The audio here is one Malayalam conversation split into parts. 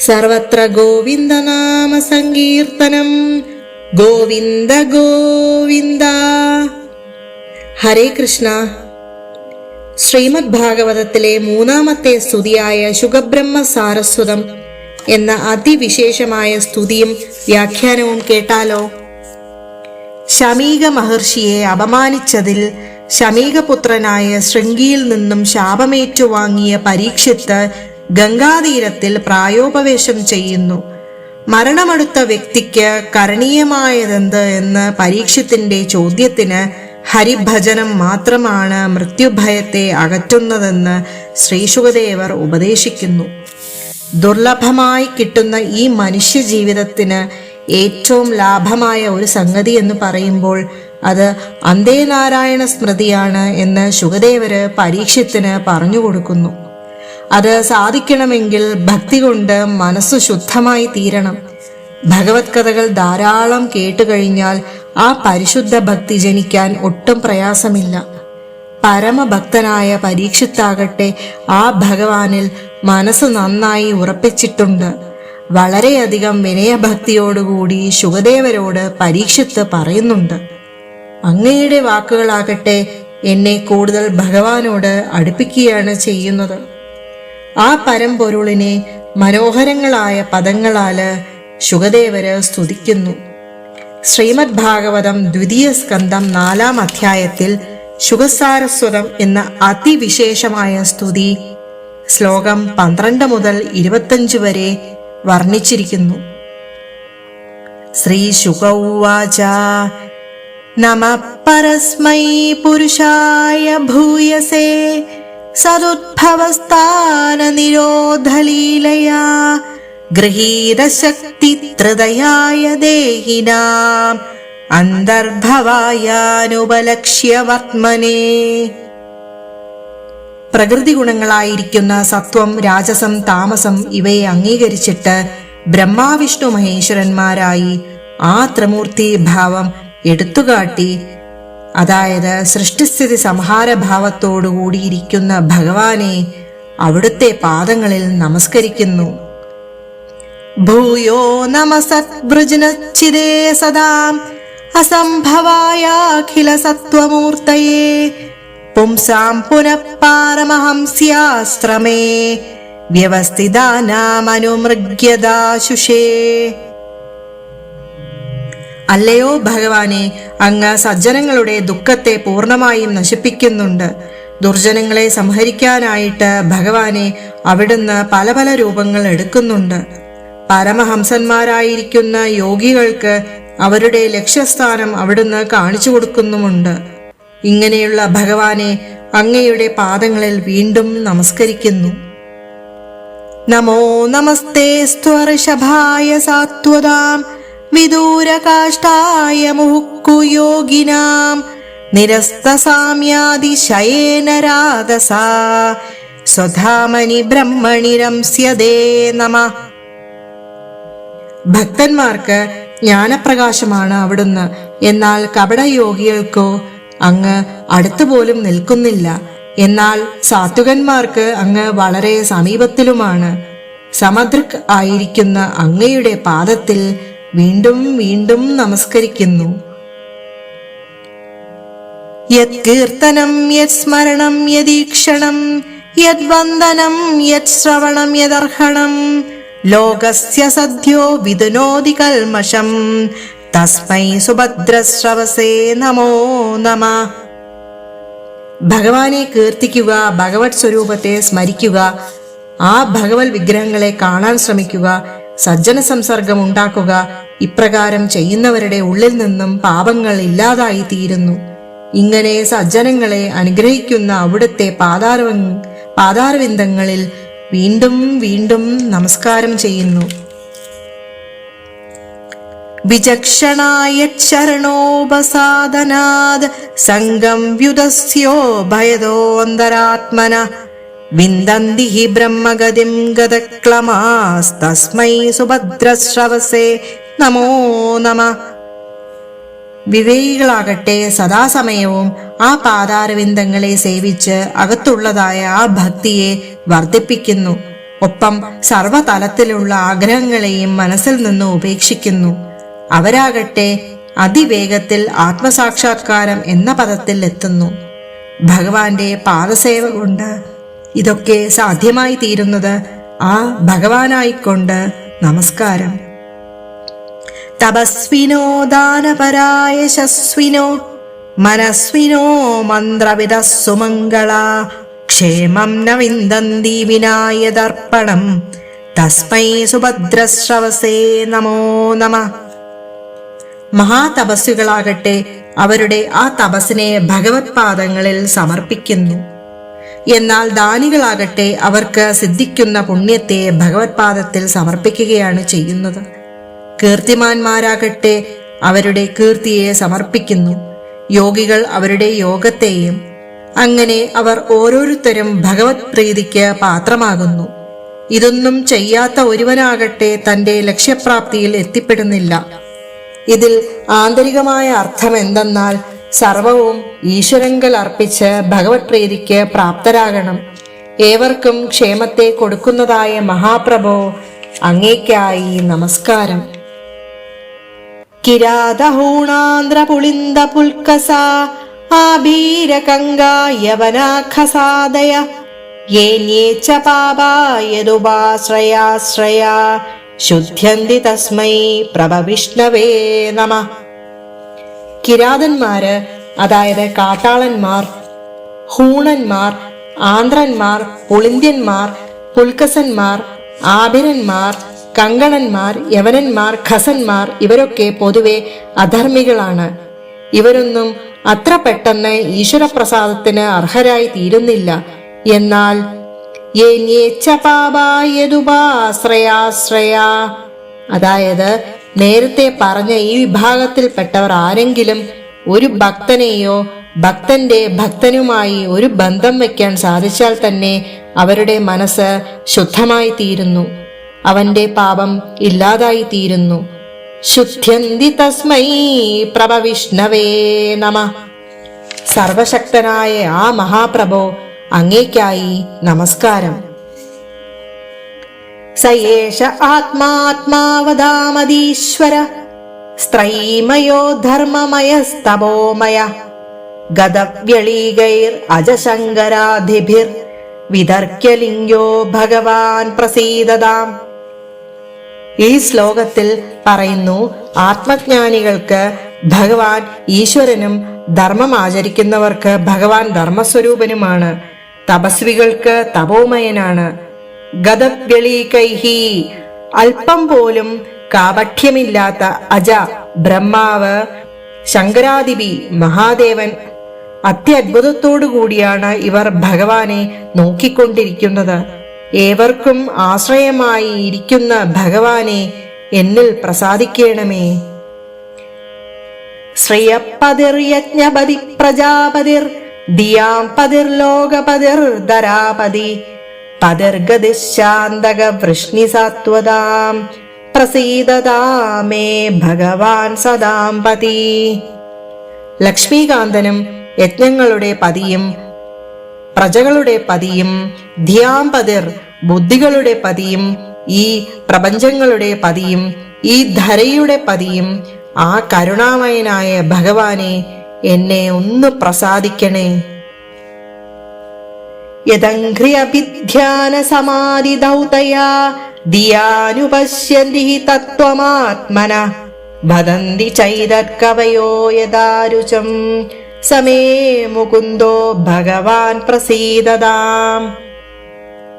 സർവത്ര ഗോവിന്ദ നാമ സങ്കീർത്തനം. ഗോവിന്ദ ഗോവിന്ദ. ഹരേ കൃഷ്ണ. ശ്രീമദ് ഭാഗവതത്തിലെ മൂന്നാമത്തെ സ്തുതിയായ ശുഖബ്രഹ്മ സാരസ്വതം എന്ന അതിവിശേഷമായ സ്തുതിയും വ്യാഖ്യാനവും കേട്ടാലോ? ശമീക മഹർഷിയെ അപമാനിച്ചതിൽ ശമീകപുത്രനായ ശൃംഗിയിൽ നിന്നും ശാപമേറ്റുവാങ്ങിയ പരീക്ഷിത്ത് ഗംഗാതീരത്തിൽ പ്രായോപവേശം ചെയ്യുന്നു. മരണമടുത്ത വ്യക്തിക്ക് കരണീയമായതെന്ത് എന്ന് പരീക്ഷത്തിന്റെ ചോദ്യത്തിന് ഹരിഭജനം മാത്രമാണ് മൃത്യുഭയത്തെ അകറ്റുന്നതെന്ന് ശ്രീശുഖദേവർ ഉപദേശിക്കുന്നു. ദുർലഭമായി കിട്ടുന്ന ഈ മനുഷ്യ ജീവിതത്തിന് ഏറ്റവും ലാഭമായ ഒരു സംഗതി എന്ന് പറയുമ്പോൾ അത് അന്തേനാരായണ സ്മൃതിയാണ് എന്ന് ശുഖദേവര് പരീക്ഷത്തിന് പറഞ്ഞു കൊടുക്കുന്നു. അത് സാധിക്കണമെങ്കിൽ ഭക്തി കൊണ്ട് മനസ്സു ശുദ്ധമായി തീരണം. ഭഗവത് കഥകൾ ധാരാളം കേട്ടുകഴിഞ്ഞാൽ ആ പരിശുദ്ധ ഭക്തി ജനിക്കാൻ ഒട്ടും പ്രയാസമില്ല. പരമഭക്തനായ പരീക്ഷിത്താകട്ടെ ആ ഭഗവാനിൽ മനസ്സ് നന്നായി ഉറപ്പിച്ചിട്ടുണ്ട്. വളരെയധികം വിനയഭക്തിയോടുകൂടി ശുഭദേവരോട് പരീക്ഷിത്ത് പറയുന്നുണ്ട്. അങ്ങയുടെ വാക്കുകളാകട്ടെ എന്നെ കൂടുതൽ ഭഗവാനോട് അടുപ്പിക്കുകയാണ് ചെയ്യുന്നത്. ആ പരമ്പൊരുളിനെ മനോഹരങ്ങളായ പദങ്ങളാൽ ശുഗദേവര് സ്തുതിക്കുന്നു. ശ്രീമദ് ഭാഗവതം ദ്വിതീയ സ്കന്ധം നാലാം അധ്യായത്തിൽ ശുഗസാരസ്വതം എന്ന അതിവിശേഷമായ സ്തുതി ശ്ലോകം പന്ത്രണ്ട് മുതൽ ഇരുപത്തഞ്ച് വരെ വർണിച്ചിരിക്കുന്നു. ശ്രീ ശുക ഉവാച നമ പരസ്മൈ പുരുഷായ ഭൂയസേ ഗൃഹീതശക്തി ത്രിതയായ ദേഹിനാം അന്തർഭവായാനുപലക്ഷ്യ വർമ്മനേ പ്രകൃതി ഗുണങ്ങളായിരിക്കുന്ന സത്വം രാജസം താമസം ഇവയെ അംഗീകരിച്ചിട്ട് ബ്രഹ്മാവിഷ്ണു മഹേശ്വരന്മാരായി ആ ത്രിമൂർത്തി ഭാവം എടുത്തുകാട്ടി അതായത് സൃഷ്ടിസ്ഥിതി സംഹാര ഭാവത്തോടുകൂടിയിരിക്കുന്ന ഭഗവാനെ അവിടുത്തെ പാദങ്ങളിൽ നമസ്കരിക്കുന്നു. ഭൂയോ നമസത്വൃജനച്ചിതേ സദാം അസംഭവായാഖില സത്വമൂർത്തയേ പുംസാം പുനഃപാരമഹംസ്യാശ്രമേ വ്യവസ്ഥിതാനാമനുമൃഗ്യദാശുഷേ അല്ലയോ ഭഗവാനെ അങ്ങ് സജ്ജനങ്ങളുടെ ദുഃഖത്തെ പൂർണമായും നശിപ്പിക്കുന്നുണ്ട്. ദുർജനങ്ങളെ സംഹരിക്കാനായിട്ട് ഭഗവാനെ അവിടുന്ന് പല പല രൂപങ്ങൾ എടുക്കുന്നുണ്ട്. പരമഹംസന്മാരായിരിക്കുന്ന യോഗികൾക്ക് അവരുടെ ലക്ഷ്യസ്ഥാനം അവിടുന്ന് കാണിച്ചു കൊടുക്കുന്നുമുണ്ട്. ഇങ്ങനെയുള്ള ഭഗവാനെ അങ്ങയുടെ പാദങ്ങളിൽ വീണ്ടും നമസ്കരിക്കുന്നു. നമോ നമസ്തേ സ്ത്വർഷഭായ സാത്വതാം. വിദൂരകാഷ്ടായ മുഹുക്കുയോഗിനാം നിരസ്തസാമ്യാതിശയേന രാധസാ സ്വധാമനി ബ്രഹ്മണി രംസ്യതേ നമ. ഭക്തന്മാർക്ക് ജ്ഞാനപ്രകാശമാണ് അവിടുന്ന്. എന്നാൽ കപടയോഗികൾക്കോ അങ്ങ് അടുത്തുപോലും നിൽക്കുന്നില്ല. എന്നാൽ സാത്വികന്മാർക്ക് അങ്ങ് വളരെ സമീപത്തിലുമാണ്. സമദൃക് ആയിരിക്കുന്ന അങ്ങയുടെ പാദത്തിൽ വീണ്ടും വീണ്ടും നമസ്കരിക്കുന്നു. യത്കീർത്തനം യത് സ്മരണം യദീക്ഷണം യദ്വന്ദനം ശ്രവണം യദർഹണം ലോകസ്യ സദ്യോ വിദുനോതി കൽമഷം. തസ്മൈ സുഭദ്രശ്രവസേ നമോ നമ. ഭഗവാനെ കീർത്തിക്കുക ഭഗവത് സ്വരൂപത്തെ സ്മരിക്കുക ആ ഭഗവത് വിഗ്രഹങ്ങളെ കാണാൻ ശ്രമിക്കുക സജ്ജന സംസർഗം ഉണ്ടാക്കുക ഇപ്രകാരം ചെയ്യുന്നവരുടെ ഉള്ളിൽ നിന്നും പാപങ്ങൾ ഇല്ലാതായി തീരുന്നു. ഇങ്ങനെ സജ്ജനങ്ങളെ അനുഗ്രഹിക്കുന്ന അവിടുത്തെ പാതാര പാതാരവിന്ദങ്ങളിൽ വീണ്ടും വീണ്ടും നമസ്കാരം ചെയ്യുന്നു. വിചക്ഷണായ ചരണോപസാദനാദ് സംഗം വ്യുതസ്യോ ഭയതോന്തരാത്മന വിന്ദന്തി ഹി ബ്രഹ്മഗതിം ഗതക്ലമാസ്തസ്മൈ സുഭദ്രശ്രവസേ. നമോ നമ. വിവേകികളാകട്ടെ സദാസമയവും ആ പാതാരവിന്ദങ്ങളെ സേവിച്ച് അകത്തുള്ളതായ ആ ഭക്തിയെ വർദ്ധിപ്പിക്കുന്നു. ഒപ്പം സർവതലത്തിലുള്ള ആഗ്രഹങ്ങളെയും മനസ്സിൽ നിന്ന് ഉപേക്ഷിക്കുന്നു. അവരാകട്ടെ അതിവേഗത്തിൽ ആത്മസാക്ഷാത്കാരം എന്ന പദത്തിൽ എത്തുന്നു. ഭഗവാന്റെ പാദസേവ കൊണ്ട് ഇതൊക്കെ സാധ്യമായി തീരുന്നത് ആ ഭഗവാനായിക്കൊണ്ട്. നമസ്കാരം. തപസ്വിനോ ദാനപരായ ശസ്വിനോ മനസ്വിനോ മന്ത്രവിധ സുമംഗള ക്ഷേമം ന വിന്ദന്തി വിനായതർപ്പണം തസ്മൈ സുഭദ്രശ്രവസേ നമോ നമ. മഹാതപസ്വികളാകട്ടെ അവരുടെ ആ തപസ്സിനെ ഭഗവത്പാദങ്ങളിൽ സമർപ്പിക്കുന്നു. എന്നാൽ ദാനികളാകട്ടെ അവർക്ക് സിദ്ധിക്കുന്ന പുണ്യത്തെ ഭഗവത്പാദത്തിൽ സമർപ്പിക്കുകയാണ് ചെയ്യുന്നത്. കീർത്തിമാന്മാരാകട്ടെ അവരുടെ കീർത്തിയെ സമർപ്പിക്കുന്നു. യോഗികൾ അവരുടെ യോഗത്തെയും അങ്ങനെ അവർ ഓരോരുത്തരും ഭഗവത് പ്രീതിക്ക് പാത്രമാകുന്നു. ഇതൊന്നും ചെയ്യാത്ത ഒരുവനാകട്ടെ തന്റെ ലക്ഷ്യപ്രാപ്തിയിൽ എത്തിപ്പെടുന്നില്ല. ഇതിൽ ആന്തരികമായ അർത്ഥം എന്തെന്നാൽ സർവവും ഈശ്വരങ്കൽ അർപ്പിച്ച് ഭഗവത് പ്രീതിക്ക് പ്രാപ്തരാകണം. ഏവർക്കും ക്ഷേമത്തെ കൊടുക്കുന്നതായ മഹാപ്രഭോ അങ്ങേക്കായി നമസ്കാരം. കിരാതഹൂണാന്ത്രപുളിന്ദ പുൽക്കസ ആബീരകങ്ക യവനാഖസാദയ യേന്യേ ച പാപായതുപാശ്രയാശ്രയ ശുദ്ധ്യന്തി തസ്മൈ പ്രഭവിഷ്ണവേ നമ. കിരാതന്മാര് അതായത് കാട്ടാളന്മാർ ഹൂണന്മാർ ആന്ധ്രന്മാർ പുളിന്ത്യന്മാർ പുൽക്കസന്മാർ ആഭിരന്മാർ കങ്കണന്മാർ യവനന്മാർ ഖസന്മാർ ഇവരൊക്കെ പൊതുവെ അധർമ്മികളാണ്. ഇവരൊന്നും അത്ര പെട്ടെന്ന് ഈശ്വരപ്രസാദത്തിന് അർഹരായി തീരുന്നില്ല. എന്നാൽ അതായത് നേരത്തെ പറഞ്ഞ ഈ വിഭാഗത്തിൽപ്പെട്ടവർ ആരെങ്കിലും ഒരു ഭക്തനെയോ ഭക്തന്റെ ഭക്തനുമായി ഒരു ബന്ധം വയ്ക്കാൻ സാധിച്ചാൽ തന്നെ അവരുടെ മനസ്സ് ശുദ്ധമായി തീരുന്നു അവന്റെ പാപം ഇല്ലാതായി തീരുന്നു ശുദ്ധ്യന്തി തസ്മൈ പ്രഭവിഷ്ണവേ നമ. സർവശക്തനായ ആ മഹാപ്രഭോ അങ്ങേക്കായി നമസ്കാരം. സയേഷ ആത്മാത്മാവതാമതീശ്വര സ്ത്രൈമയോ ധർമ്മമയസ്തപോമയ ഗതവ്യളീകൈർ അജശങ്കരാധിഭിർ വിതർക്യലിംഗോ ഭഗവാൻ പ്രസീതതാം. ഈ ശ്ലോകത്തിൽ പറയുന്നു ആത്മജ്ഞാനികൾക്ക് ഭഗവാൻ ഈശ്വരനും ധർമ്മം ആചരിക്കുന്നവർക്ക് ഭഗവാൻ ധർമ്മസ്വരൂപനുമാണ്. തപസ്വികൾക്ക് തപോമയനാണ്. ഗതഗളീകൈഹി അല്പം പോലും കാപഠ്യമില്ലാത്ത അജ ബ്രഹ്മാവ് ശങ്കരാദിപി മഹാദേവൻ അത്യത്ഭുതത്തോടു കൂടിയാണ് ഇവർ ഭഗവാനെ നോക്കിക്കൊണ്ടിരിക്കുന്നത്. ഏവർക്കും ആശ്രയമായി ഇരിക്കുന്ന ഭഗവാനെ എന്നിൽ പ്രസാദിക്കണമേ. ശ്രേയപ്പതിർ പ്രജാപതിർ ദിയാം പതിർ ലോകപതിർ ധരാപതി. വൃഷ്ണി സാത്വതാം പ്രസീദതാമേ ഭഗവാൻ സദാം പതി ലക്ഷ്മീകാന്തനും യജ്ഞങ്ങളുടെ പതിയും പ്രജകളുടെ പതിയും ധ്യാംപതിർ ബുദ്ധികളുടെ പതിയും ഈ പ്രപഞ്ചങ്ങളുടെ പതിയും ഈ ധരയുടെ പതിയും ആ കരുണാമയനായ ഭഗവാനെ എന്നെ ഒന്ന് പ്രസാദിക്കണേ. സമാധിദൗതയാ ദിയാനുപശ്യന്തി ഹി തത്വമാത്മന. വദന്തി ചൈതത്കവയോ യദാരുചം. സമേ മുകുന്ദോ ഭഗവാൻ പ്രസീതതാം.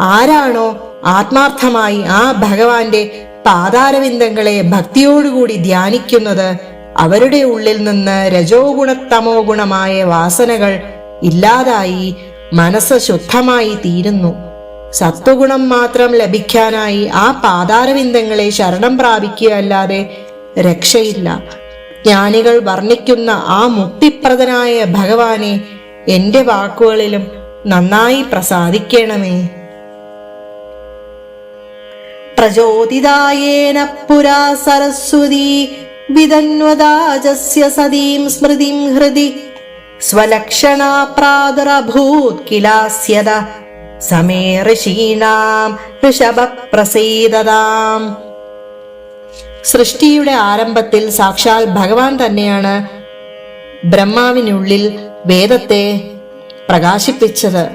ആരാണോ ആത്മാർത്ഥമായി ആ ഭഗവാന്റെ പാതാരവിന്ദങ്ങളെ ഭക്തിയോടുകൂടി ധ്യാനിക്കുന്നത് അവരുടെ ഉള്ളിൽ നിന്ന് രജോ ഗുണത്തമോ ഗുണമായ വാസനകൾ ഇല്ലാതായി മനസ്സ് ശുദ്ധമായി തീരുന്നു. സത്വഗുണം മാത്രം ലഭിക്കാനായി ആ പാതാരവിന്ദങ്ങളെ ശരണം പ്രാപിക്കുക അല്ലാതെ രക്ഷയില്ല. ജ്ഞാനികൾ വർണിക്കുന്ന ആ മുക്തിപ്രദനായ ഭഗവാനെ എന്റെ വാക്കുകളിലും നന്നായി പ്രസാദിക്കണമേ. പ്രചോദിതായേന പുരാ സരസ്വതി വിതന്വദാജസ്യ സതീം സ്മൃതിം ഹൃദി പ്രാദുരഭൂത് കിലാസ്യത. സമേ ഋഷീണാം ഋഷഭ പ്രസീദതാം സൃഷ്ടിയുടെ ആരംഭത്തിൽ സാക്ഷാൽ ഭഗവാൻ തന്നെയാണ് ബ്രഹ്മാവിനുള്ളിൽ വേദത്തെ പ്രകാശിപ്പിച്ചത്.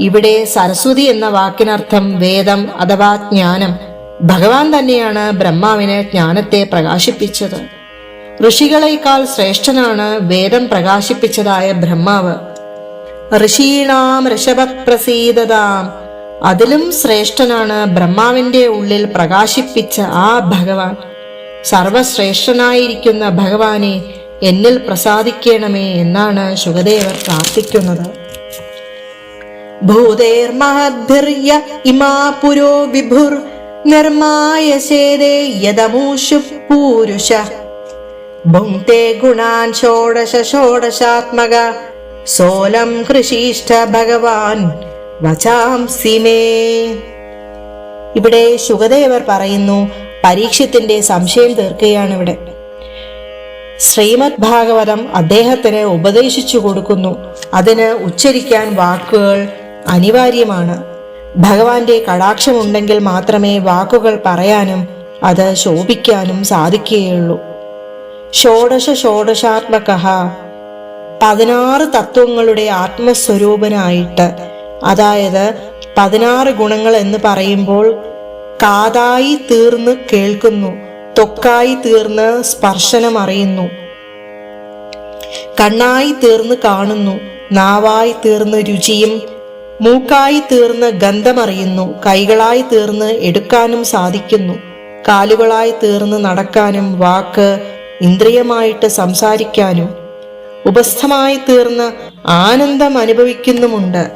ഇവിടെ സരസ്വതി എന്ന വാക്കിനർത്ഥം വേദം അഥവാ ജ്ഞാനം. ഭഗവാൻ തന്നെയാണ് ബ്രഹ്മാവിന് ജ്ഞാനത്തെ പ്രകാശിപ്പിച്ചത്. ഋഷികളെക്കാൾ ശ്രേഷ്ഠനാണ് വേദം പ്രകാശിപ്പിച്ചതായ ബ്രഹ്മാവ്. ഋഷീണാം ഋഷഭപ്രസീതതാം അതിലും ശ്രേഷ്ഠനാണ് ബ്രഹ്മാവിന്റെ ഉള്ളിൽ പ്രകാശിപ്പിച്ച ആ ഭഗവാൻ. സർവശ്രേഷ്ഠനായിരിക്കുന്ന ഭഗവാനെ എന്നിൽ പ്രസാദിക്കണമേ എന്നാണ് ശുഗദേവർ പ്രാർത്ഥിക്കുന്നത്. ഭൂതേർമഹദ്ഭിർയ ഇമാ പുരോ യദമൂഷു പൂരുഷ. ഭുങ്ക്തേ ഗുണാൻ ഷോഡശ ഷോഡശാത്മക സോലം കൃഷിഷ്ഠ ഭഗവാൻ വചാംസി മേ ഇവിടെ ശുഗദേവർ പറയുന്നു പരീക്ഷത്തിന്റെ സംശയം തീർക്കുകയാണ് ഇവിടെ ശ്രീമദ് ഭാഗവതം അദ്ദേഹത്തിന് ഉപദേശിച്ചു കൊടുക്കുന്നു. അതിന് ഉച്ചരിക്കാൻ വാക്കുകൾ അനിവാര്യമാണ്. ഭഗവാന്റെ കടാക്ഷമുണ്ടെങ്കിൽ മാത്രമേ വാക്കുകൾ പറയാനും അത് ശോഭിക്കാനും സാധിക്കുകയുള്ളൂ. ഷോഡശ ഷോഡശാത്മക. പതിനാറ് തത്വങ്ങളുടെ ആത്മസ്വരൂപനായിട്ട് അതായത് പതിനാറ് ഗുണങ്ങൾ എന്ന് പറയുമ്പോൾ കാതായി തീർന്ന് കേൾക്കുന്നു തൊക്കായി തീർന്ന് സ്പർശനം അറിയുന്നു കണ്ണായി തീർന്ന് കാണുന്നു നാവായി തീർന്ന് രുചിയും മൂക്കായി തീർന്ന് ഗന്ധമറിയുന്നു കൈകളായി തീർന്ന് എടുക്കാനും സാധിക്കുന്നു കാലുകളായി തീർന്ന് നടക്കാനും വാക്ക് ഇന്ദ്രിയമായിട്ട് സംസാരിക്കാനും ഉപസ്ഥമായി തീർന്ന് ആനന്ദം അനുഭവിക്കുന്നുമുണ്ട്.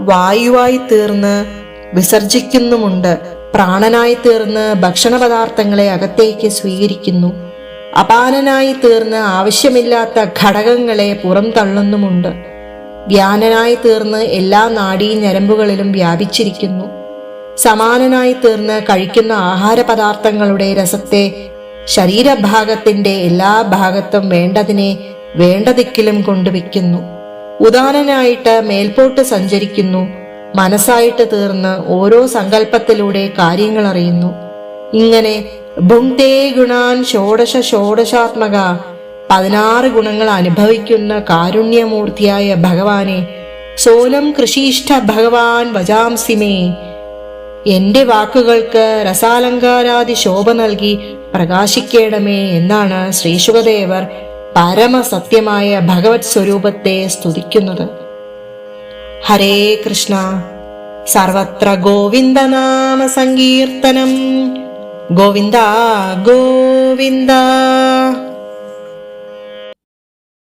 വായുവായി തീർന്ന് വിസർജിക്കുന്നുമുണ്ട്. പ്രാണനായി തീർന്ന് ഭക്ഷണപദാർത്ഥങ്ങളെ അകത്തേക്ക് സ്വീകരിക്കുന്നു. അപാനനായി തീർന്ന് ആവശ്യമില്ലാത്ത ഘടകങ്ങളെ പുറം തള്ളുന്നുമുണ്ട്. വ്യാനനായി തീർന്ന് എല്ലാ നാഡീ ഞരമ്പുകളിലും വ്യാപിച്ചിരിക്കുന്നു. സമാനനായി തീർന്ന് കഴിക്കുന്ന ആഹാര പദാർത്ഥങ്ങളുടെ രസത്തെ ശരീരഭാഗത്തിന്റെ എല്ലാ ഭാഗത്തും വേണ്ടതിനെ വേണ്ട ദിക്കിലും കൊണ്ടുവയ്ക്കുന്നു. ഉദാനനായിട്ട് മേൽപോട്ട് സഞ്ചരിക്കുന്നു. മനസ്സായിട്ട് തീർന്ന് ഓരോ സങ്കല്പത്തിലൂടെ കാര്യങ്ങൾ അറിയുന്നു ഇങ്ങനെ ഭുങ്തേ ഗുണാൻ ഷോഡശ ഷോഡശാത്മക പതിനാറ് ഗുണങ്ങൾ അനുഭവിക്കുന്ന കാരുണ്യമൂർത്തിയായ ഭഗവാനെ സോലം കൃഷിഷ്ഠ ഭഗവാൻ വജാംസിമേ എന്റെ വാക്കുകൾക്ക് രസാലങ്കാരാദി ശോഭ നൽകി പ്രകാശിക്കേണമേ എന്നാണ് ശ്രീ ശ്രീശുഖദേവർ പരമസത്യമായ ഭഗവത് സ്വരൂപത്തെ സ്തുതിക്കുന്നത്. ഹരേ കൃഷ്ണ. സർവത്ര ഗോവിന്ദനാമ സങ്കീർത്തനം. ഗോവിന്ദ ഗോവിന്ദ.